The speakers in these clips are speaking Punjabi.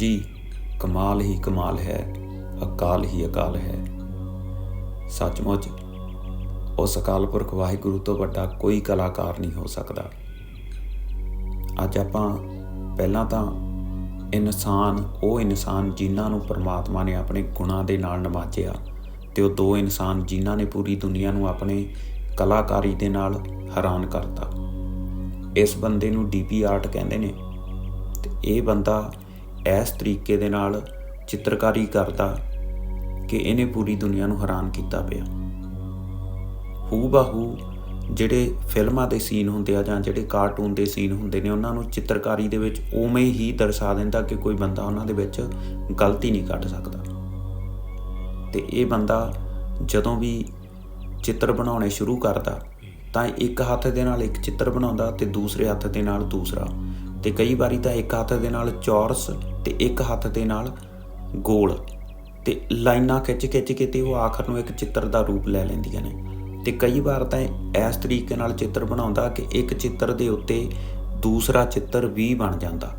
ਜੀ, ਕਮਾਲ ਹੀ ਕਮਾਲ ਹੈ, ਅਕਾਲ ਹੀ ਅਕਾਲ ਹੈ। ਸੱਚਮੁੱਚ, ਉਸ ਅਕਾਲ ਪੁਰਖ ਵਾਹਿਗੁਰੂ ਤੋਂ ਵੱਡਾ ਕੋਈ ਕਲਾਕਾਰ ਨਹੀਂ ਹੋ ਸਕਦਾ। ਅੱਜ ਆਪਾਂ ਪਹਿਲਾਂ ਤਾਂ ਇਨਸਾਨ, ਉਹ ਇਨਸਾਨ ਜਿਨ੍ਹਾਂ ਨੂੰ ਪਰਮਾਤਮਾ ਨੇ ਆਪਣੇ ਗੁਣਾਂ ਦੇ ਨਾਲ ਨਵਾਜਿਆ ਤੇ ਉਹ ਦੋ ਇਨਸਾਨ ਜਿਨ੍ਹਾਂ ਨੇ ਪੂਰੀ ਦੁਨੀਆ ਨੂੰ ਆਪਣੇ ਕਲਾਕਾਰੀ ਦੇ ਨਾਲ ਹੈਰਾਨ ਕਰਤਾ। ਇਸ ਬੰਦੇ ਨੂੰ ਡੀਪੀ ਆਰਟ ਕਹਿੰਦੇ ਨੇ ਤੇ ਇਹ ਬੰਦਾ ਇਸ ਤਰੀਕੇ ਦੇ ਨਾਲ ਚਿੱਤਰਕਾਰੀ ਕਰਦਾ ਕਿ ਇਹਨੇ ਪੂਰੀ ਦੁਨੀਆ ਨੂੰ ਹੈਰਾਨ ਕੀਤਾ ਪਿਆ। ਹੂ ਬਾਹੂ ਜਿਹੜੇ ਫਿਲਮਾਂ ਦੇ ਸੀਨ ਹੁੰਦੇ ਆ ਜਾਂ ਜਿਹੜੇ ਕਾਰਟੂਨ ਦੇ ਸੀਨ ਹੁੰਦੇ ਨੇ, ਉਹਨਾਂ ਨੂੰ ਚਿੱਤਰਕਾਰੀ ਦੇ ਵਿੱਚ ਉਵੇਂ ਹੀ ਦਰਸਾ ਦਿੰਦਾ ਕਿ ਕੋਈ ਬੰਦਾ ਉਹਨਾਂ ਦੇ ਵਿੱਚ ਗਲਤੀ ਨਹੀਂ ਕੱਢ ਸਕਦਾ। ਤੇ ਇਹ ਬੰਦਾ ਜਦੋਂ ਵੀ ਚਿੱਤਰ ਬਣਾਉਣੇ ਸ਼ੁਰੂ ਕਰਦਾ, ਤਾਂ ਇੱਕ ਹੱਥ ਦੇ ਨਾਲ ਇੱਕ ਚਿੱਤਰ ਬਣਾਉਂਦਾ ਤੇ ਦੂਸਰੇ ਹੱਥ ਦੇ ਨਾਲ ਦੂਸਰਾ। ਤੇ ਕਈ ਵਾਰੀ ਤਾਂ ਇੱਕ ਹੱਥ ਦੇ ਨਾਲ ਚੌਰਸ ਤੇ ਇੱਕ ਹੱਥ ਦੇ ਨਾਲ ਗੋਲ ਤੇ ਲਾਈਨਾਂ ਖਿੱਚ ਖਿੱਚ ਕੇ ਤੇ ਉਹ ਆਖਰ ਨੂੰ ਇੱਕ ਚਿੱਤਰ ਦਾ ਰੂਪ ਲੈ ਲੈਂਦੀਆਂ ਨੇ। ਤੇ ਕਈ ਵਾਰ ਤਾਂ ਇਸ ਤਰੀਕੇ ਨਾਲ ਚਿੱਤਰ ਬਣਾਉਂਦਾ ਕਿ ਇੱਕ ਚਿੱਤਰ ਦੇ ਉੱਤੇ ਦੂਸਰਾ ਚਿੱਤਰ ਵੀ ਬਣ ਜਾਂਦਾ।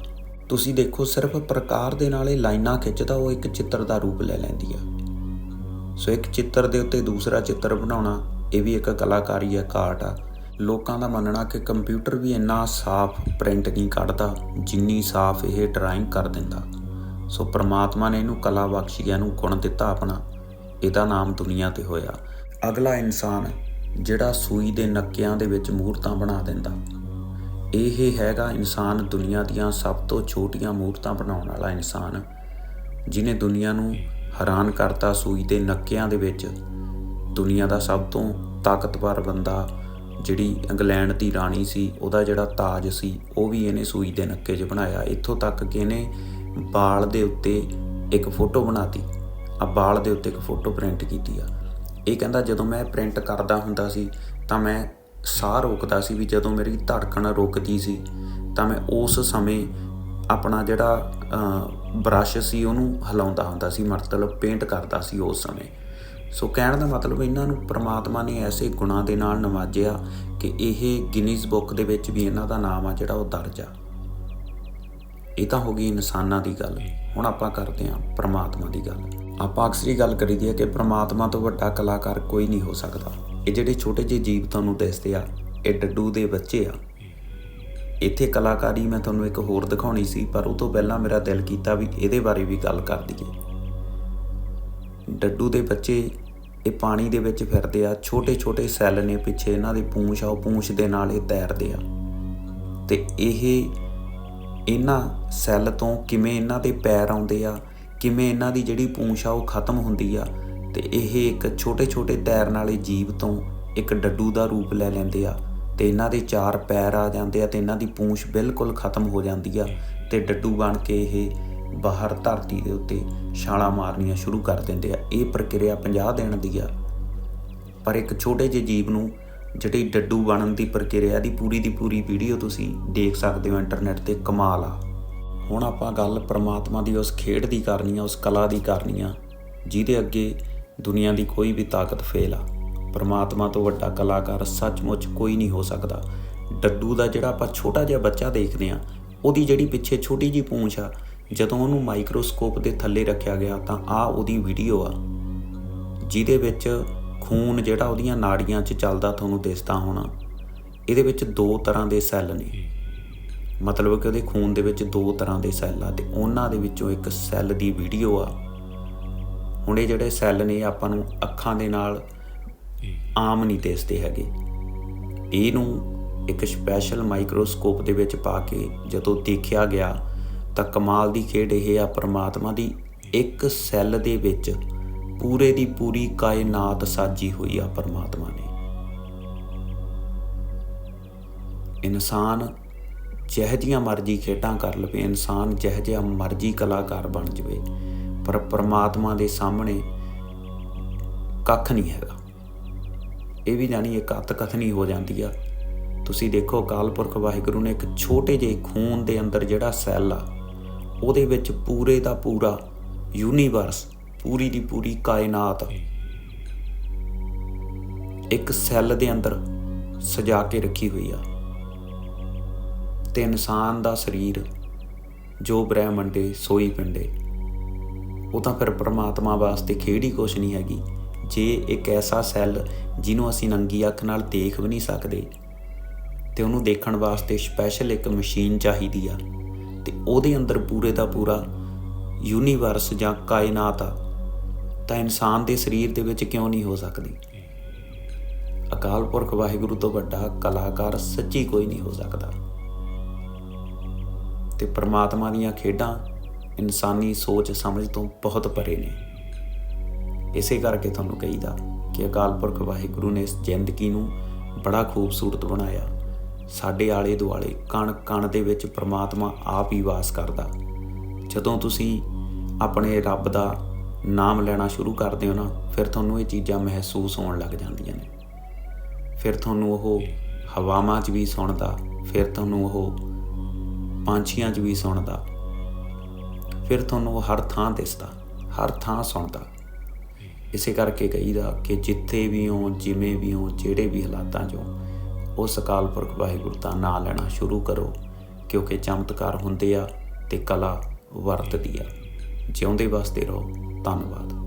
ਤੁਸੀਂ ਦੇਖੋ ਸਿਰਫ ਪ੍ਰਕਾਰ ਦੇ ਨਾਲ ਇਹ ਲਾਈਨਾਂ ਖਿੱਚਦਾ ਉਹ ਇੱਕ ਚਿੱਤਰ ਦਾ ਰੂਪ ਲੈ ਲੈਂਦੀ ਆ। ਸੋ ਇੱਕ ਚਿੱਤਰ ਦੇ ਉੱਤੇ ਦੂਸਰਾ ਚਿੱਤਰ ਬਣਾਉਣਾ ਇਹ ਵੀ ਇੱਕ ਕਲਾਕਾਰੀ ਹੈ ਕਾਰਟ ਆ। ਲੋਕਾਂ ਦਾ ਮੰਨਣਾ ਕਿ ਕੰਪਿਊਟਰ ਵੀ ਇੰਨਾ ਸਾਫ਼ ਪ੍ਰਿੰਟ ਨਹੀਂ ਕੱਢਦਾ, ਜਿੰਨੀ ਸਾਫ਼ ਇਹ ਡਰਾਇੰਗ ਕਰ ਦਿੰਦਾ। ਸੋ ਪ੍ਰਮਾਤਮਾ ਨੇ ਇਹਨੂੰ ਕਲਾ ਬਖਸ਼ੀ ਨੂੰ ਗੁਣ ਦਿੱਤਾ ਆਪਣਾ। ਇਹਦਾ ਨਾਮ ਦੁਨੀਆ ਤੇ ਹੋਇਆ। ਅਗਲਾ ਇਨਸਾਨ ਜਿਹੜਾ ਸੂਈ ਦੇ ਨੱਕਿਆਂ ਦੇ ਵਿੱਚ ਮੂਰਤਾਂ ਬਣਾ ਦਿੰਦਾ। ਇਹ ਹੈਗਾ ਇਨਸਾਨ ਦੁਨੀਆ ਦੀਆਂ ਸਭ ਤੋਂ ਛੋਟੀਆਂ ਮੂਰਤਾਂ ਬਣਾਉਣ ਵਾਲਾ ਇਨਸਾਨ ਜਿਨੇ ਦੁਨੀਆ ਨੂੰ ਹੈਰਾਨ ਕਰਤਾ ਸੂਈ ਦੇ ਨੱਕਿਆਂ ਦੇ ਵਿੱਚ। ਦੁਨੀਆ ਦਾ ਸਭ ਤੋਂ ਤਾਕਤਵਰ ਬੰਦਾ ਜਿਹੜੀ ਇੰਗਲੈਂਡ ਦੀ ਰਾਣੀ ਸੀ, ਉਹਦਾ ਜਿਹੜਾ ਤਾਜ ਸੀ, ਉਹ ਵੀ ਇਹਨੇ ਸੂਈ ਦੇ ਨੱਕੇ 'ਚ ਬਣਾਇਆ। ਇੱਥੋਂ ਤੱਕ ਕਿ ਇਹਨੇ ਬਾਲ ਦੇ ਉੱਤੇ ਇੱਕ ਫੋਟੋ ਬਣਾਤੀ। ਆ ਬਾਲ ਦੇ ਉੱਤੇ ਇੱਕ ਫੋਟੋ ਪ੍ਰਿੰਟ ਕੀਤੀ ਆ। ਇਹ ਕਹਿੰਦਾ, ਜਦੋਂ ਮੈਂ ਪ੍ਰਿੰਟ ਕਰਦਾ ਹੁੰਦਾ ਸੀ, ਤਾਂ ਮੈਂ ਸਾਹ ਰੋਕਦਾ ਸੀ ਵੀ ਜਦੋਂ ਮੇਰੀ ਧੜਕਣ ਰੁਕਦੀ ਸੀ, ਤਾਂ ਮੈਂ ਉਸ ਸਮੇਂ ਆਪਣਾ ਜਿਹੜਾ ਬ੍ਰਸ਼ ਸੀ, ਉਹਨੂੰ ਹਿਲਾਉਂਦਾ ਹੁੰਦਾ ਸੀ, ਮਤਲਬ ਪੇਂਟ ਕਰਦਾ ਸੀ ਉਸ ਸਮੇਂ। ਸੋ ਕਹਿਣ ਦਾ ਮਤਲਬ ਇਹਨਾਂ ਨੂੰ ਪ੍ਰਮਾਤਮਾ ਨੇ ਐਸੇ ਗੁਣਾਂ ਦੇ ਨਾਲ ਨਵਾਜਿਆ ਕਿ ਇਹ ਗਿਨੀਜ਼ ਬੁੱਕ ਦੇ ਵਿੱਚ ਵੀ ਇਹਨਾਂ ਦਾ ਨਾਮ ਆ ਜਿਹੜਾ ਉਹ ਦਰਜ ਆ। ਇਹ ਤਾਂ ਹੋ ਗਈ ਇਨਸਾਨਾਂ ਦੀ ਗੱਲ। ਹੁਣ ਆਪਾਂ ਕਰਦੇ ਹਾਂ ਪ੍ਰਮਾਤਮਾ ਦੀ ਗੱਲ। ਆਪਾਂ ਅਕਸਰੀ ਗੱਲ ਕਰੀਦੀ ਹੈ ਕਿ ਪ੍ਰਮਾਤਮਾ ਤੋਂ ਵੱਡਾ ਕਲਾਕਾਰ ਕੋਈ ਨਹੀਂ ਹੋ ਸਕਦਾ। ਇਹ ਜਿਹੜੇ ਛੋਟੇ ਜਿਹੇ ਜੀਵ ਤੁਹਾਨੂੰ ਦਿਸਦੇ ਆ, ਇਹ ਡੱਡੂ ਦੇ ਬੱਚੇ ਆ। ਇੱਥੇ ਕਲਾਕਾਰੀ ਮੈਂ ਤੁਹਾਨੂੰ ਇੱਕ ਹੋਰ ਦਿਖਾਉਣੀ ਸੀ, ਪਰ ਉਹ ਤੋਂ ਪਹਿਲਾਂ ਮੇਰਾ ਦਿਲ ਕੀਤਾ ਵੀ ਇਹਦੇ ਬਾਰੇ ਵੀ ਗੱਲ ਕਰ ਦਈਏ। ਡੱਡੂ ਦੇ ਬੱਚੇ ਇਹ ਪਾਣੀ ਦੇ ਵਿੱਚ ਫਿਰਦੇ ਆ ਛੋਟੇ ਛੋਟੇ ਸੈੱਲ ਨੇ ਪਿੱਛੇ ਇਹਨਾਂ ਦੇ ਪੂੰਛ ਆ, ਉਹ ਪੂੰਛ ਦੇ ਨਾਲ ਇਹ ਤੈਰਦੇ ਆ। ਤੇ ਇਹ ਇਹਨਾਂ ਸੈੱਲ ਤੋਂ ਕਿਵੇਂ ਇਹਨਾਂ ਦੇ ਪੈਰ ਆਉਂਦੇ ਆ, ਕਿਵੇਂ ਇਹਨਾਂ ਦੀ ਜਿਹੜੀ ਪੂੰਛ ਆ, ਉਹ ਖਤਮ ਹੁੰਦੀ ਆ, ਤੇ ਇਹ ਇੱਕ ਛੋਟੇ ਛੋਟੇ ਤੈਰਨ ਵਾਲੇ ਜੀਵ ਤੋਂ ਇੱਕ ਡੱਡੂ ਦਾ ਰੂਪ ਲੈ ਲੈਂਦੇ ਆ। ਤੇ ਇਹਨਾਂ ਦੇ ਚਾਰ ਪੈਰ ਆ ਜਾਂਦੇ ਆ ਤੇ ਇਹਨਾਂ ਦੀ ਪੂੰਛ ਬਿਲਕੁਲ ਖਤਮ ਹੋ ਜਾਂਦੀ ਆ, ਤੇ ਡੱਡੂ ਬਣ ਕੇ ਇਹ ਬਾਹਰ ਧਰਤੀ ਦੇ ਉੱਤੇ ਛਾਲਾਂ ਮਾਰਨੀਆਂ ਸ਼ੁਰੂ ਕਰ ਦਿੰਦੇ ਆ। ਇਹ ਪ੍ਰਕਿਰਿਆ 50 ਦਿਨ ਦੀ ਆ। ਪਰ ਇੱਕ ਛੋਟੇ ਜਿਹੇ ਜੀਵ ਨੂੰ ਜਿਹੜੀ ਡੱਡੂ ਬਣਨ ਦੀ ਪ੍ਰਕਿਰਿਆ ਦੀ ਪੂਰੀ ਦੀ ਪੂਰੀ ਵੀਡੀਓ ਤੁਸੀਂ ਦੇਖ ਸਕਦੇ ਹੋ ਇੰਟਰਨੈਟ ਤੇ, ਕਮਾਲ ਆ। ਹੁਣ ਆਪਾਂ ਗੱਲ ਪ੍ਰਮਾਤਮਾ ਦੀ, ਉਸ ਖੇਡ ਦੀ ਕਰਨੀ ਆ, ਉਸ ਕਲਾ ਦੀ ਕਰਨੀ ਆ, ਜਿਹਦੇ ਅੱਗੇ ਦੁਨੀਆ ਦੀ ਕੋਈ ਵੀ ਤਾਕਤ ਫੇਲ ਆ। ਪ੍ਰਮਾਤਮਾ ਤੋਂ ਵੱਡਾ ਕਲਾਕਾਰ ਸੱਚਮੁੱਚ ਕੋਈ ਨਹੀਂ ਹੋ ਸਕਦਾ। ਡੱਡੂ ਦਾ ਜਿਹੜਾ ਆਪਾਂ ਛੋਟਾ ਜਿਹਾ ਬੱਚਾ ਦੇਖਦੇ ਆ, ਉਹਦੀ ਜਿਹੜੀ ਪਿੱਛੇ ਛੋਟੀ ਜੀ ਪੂੰਛ ਆ ਜਦੋਂ ਉਹਨੂੰ ਮਾਈਕਰੋਸਕੋਪ ਦੇ ਥੱਲੇ ਰੱਖਿਆ ਗਿਆ ਤਾਂ ਆ ਉਹਦੀ ਵੀਡੀਓ ਆ, ਜਿਹਦੇ ਵਿੱਚ ਖੂਨ ਜਿਹੜਾ ਉਹਦੀਆਂ ਨਾੜੀਆਂ 'ਚ ਚੱਲਦਾ ਤੁਹਾਨੂੰ ਦਿਸਦਾ ਹੋਣਾ, ਇਹਦੇ ਵਿੱਚ ਦੋ ਤਰ੍ਹਾਂ ਦੇ ਸੈੱਲ ਨੇ। ਮਤਲਬ ਕਿ ਉਹਦੇ ਖੂਨ ਦੇ ਵਿੱਚ ਦੋ ਤਰ੍ਹਾਂ ਦੇ ਸੈੱਲ ਆ ਤੇ ਉਹਨਾਂ ਦੇ ਵਿੱਚੋਂ ਇੱਕ ਸੈੱਲ ਦੀ ਵੀਡੀਓ ਆ। ਹੁਣ ਇਹ ਜਿਹੜੇ ਸੈੱਲ ਨੇ, ਆਪਾਂ ਨੂੰ ਅੱਖਾਂ ਦੇ ਨਾਲ ਆਮ ਨਹੀਂ ਦਿਸਦੇ ਹੈਗੇ। ਇਹਨੂੰ ਇੱਕ ਸਪੈਸ਼ਲ ਮਾਈਕਰੋਸਕੋਪ ਦੇ ਵਿੱਚ ਪਾ ਕੇ ਜਦੋਂ ਦੇਖਿਆ ਗਿਆ ਤਾਂ ਕਮਾਲ ਦੀ ਖੇਡ ਇਹ ਆ, ਪ੍ਰਮਾਤਮਾ ਦੀ। ਇੱਕ ਸੈੱਲ ਦੇ ਵਿੱਚ ਪੂਰੇ ਦੀ ਪੂਰੀ ਕਾਇਨਾਤ ਸਾਜੀ ਹੋਈ ਆ ਪਰਮਾਤਮਾ ਨੇ। ਇਨਸਾਨ ਜਿਹੋ ਜਿਹੀਆਂ ਮਰਜ਼ੀ ਖੇਡਾਂ ਕਰ ਲਵੇ, ਇਨਸਾਨ ਜਿਹੋ ਜਿਹਾ ਮਰਜ਼ੀ ਕਲਾਕਾਰ ਬਣ ਜਵੇ, ਪਰ ਪਰਮਾਤਮਾ ਦੇ ਸਾਹਮਣੇ ਕੱਖ ਨਹੀਂ ਹੈਗਾ। ਇਹ ਵੀ ਜਾਨੀ ਇੱਕ ਅਤ ਕਥਨੀ ਹੋ ਜਾਂਦੀ ਆ। ਤੁਸੀਂ ਦੇਖੋ, ਅਕਾਲ ਪੁਰਖ ਵਾਹਿਗੁਰੂ ਨੇ ਇੱਕ ਛੋਟੇ ਜਿਹੇ ਖੂਨ ਦੇ ਅੰਦਰ ਜਿਹੜਾ ਸੈੱਲ ਆ ਉਹਦੇ ਵਿੱਚ ਪੂਰੇ ਦਾ ਪੂਰਾ ਯੂਨੀਵਰਸ ਪੂਰੀ ਦੀ ਪੂਰੀ ਕਾਇਨਾਤ ਇੱਕ ਸੈੱਲ ਦੇ ਅੰਦਰ ਸਜਾ ਕੇ ਰੱਖੀ ਹੋਈ ਆ। ਤੇ ਇਨਸਾਨ ਦਾ ਸਰੀਰ ਜੋ ਬ੍ਰਹਮੰਡੇ ਸੋਈ ਪਿੰਡੇ ਉਹ ਤਾਂ ਫਿਰ ਪ੍ਰਮਾਤਮਾ ਵਾਸਤੇ ਖੇਡ ਹੀ ਕੁਛ ਨਹੀਂ ਹੈਗੀ। ਜੇ ਇੱਕ ਐਸਾ ਸੈੱਲ ਜਿਹਨੂੰ ਅਸੀਂ ਨੰਗੀ ਅੱਖ ਨਾਲ ਦੇਖ ਵੀ ਨਹੀਂ ਸਕਦੇ, ਤੇ ਉਹਨੂੰ ਦੇਖਣ ਵਾਸਤੇ ਸਪੈਸ਼ਲ ਇੱਕ ਮਸ਼ੀਨ ਚਾਹੀਦੀ ਆ। ਉਹਦੇ ਅੰਦਰ ਪੂਰੇ ਦਾ ਪੂਰਾ ਯੂਨੀਵਰਸ ਜਾਂ ਕਾਇਨਾਤ ਆ, ਤਾਂ ਇਨਸਾਨ ਦੇ ਸਰੀਰ ਦੇ ਵਿੱਚ ਕਿਉਂ ਨਹੀਂ ਹੋ ਸਕਦੀ? ਅਕਾਲ ਪੁਰਖ ਵਾਹਿਗੁਰੂ ਤੋਂ ਵੱਡਾ ਕਲਾਕਾਰ ਸੱਚੀ ਕੋਈ ਨਹੀਂ ਹੋ ਸਕਦਾ। ਤੇ ਪ੍ਰਮਾਤਮਾ ਦੀਆਂ ਖੇਡਾਂ ਇਨਸਾਨੀ ਸੋਚ ਸਮਝ ਤੋਂ ਬਹੁਤ ਪਰੇ ਨੇ। ਇਸੇ ਕਰਕੇ ਤੁਹਾਨੂੰ ਕਹੀਦਾ ਕਿ ਅਕਾਲ ਪੁਰਖ ਵਾਹਿਗੁਰੂ ਨੇ ਇਸ ਜ਼ਿੰਦਗੀ ਨੂੰ ਬੜਾ ਖੂਬਸੂਰਤ ਬਣਾਇਆ। ਸਾਡੇ ਆਲੇ ਦੁਆਲੇ ਕਣ ਕਣ ਦੇ ਵਿੱਚ ਪ੍ਰਮਾਤਮਾ ਆਪ ਹੀ ਵਾਸ ਕਰਦਾ। ਜਦੋਂ ਤੁਸੀਂ ਆਪਣੇ ਰੱਬ ਦਾ ਨਾਮ ਲੈਣਾ ਸ਼ੁਰੂ ਕਰਦੇ ਹੋ ਨਾ, ਫਿਰ ਤੁਹਾਨੂੰ ਇਹ ਚੀਜ਼ਾਂ ਮਹਿਸੂਸ ਹੋਣ ਲੱਗ ਜਾਂਦੀਆਂ ਨੇ। ਫਿਰ ਤੁਹਾਨੂੰ ਉਹ ਹਵਾਵਾਂ 'ਚ ਵੀ ਸੁਣਦਾ, ਫਿਰ ਤੁਹਾਨੂੰ ਉਹ ਪੰਛੀਆਂ 'ਚ ਵੀ ਸੁਣਦਾ, ਫਿਰ ਤੁਹਾਨੂੰ ਉਹ ਹਰ ਥਾਂ ਦਿਸਦਾ, ਹਰ ਥਾਂ ਸੁਣਦਾ। ਇਸੇ ਕਰਕੇ ਕਹੀਦਾ ਕਿ ਜਿੱਥੇ ਵੀ ਹੋ, ਜਿਵੇਂ ਵੀ ਹੋ, ਜਿਹੜੇ ਵੀ ਹਾਲਾਤਾਂ 'ਚ ਹੋ ਉਸ ਅਕਾਲ ਪੁਰਖ ਵਾਹਿਗੁਰੂ ਦਾ ਨਾਮ ਲੈਣਾ ਸ਼ੁਰੂ ਕਰੋ, ਕਿਉਂਕਿ ਚਮਤਕਾਰ ਹੁੰਦੇ ਆ ਤੇ ਕਲਾ ਵਰਤਦੀ ਆ। ਜਿਉਂਦੇ ਵਸਦੇ ਰਹੋ। ਧੰਨਵਾਦ।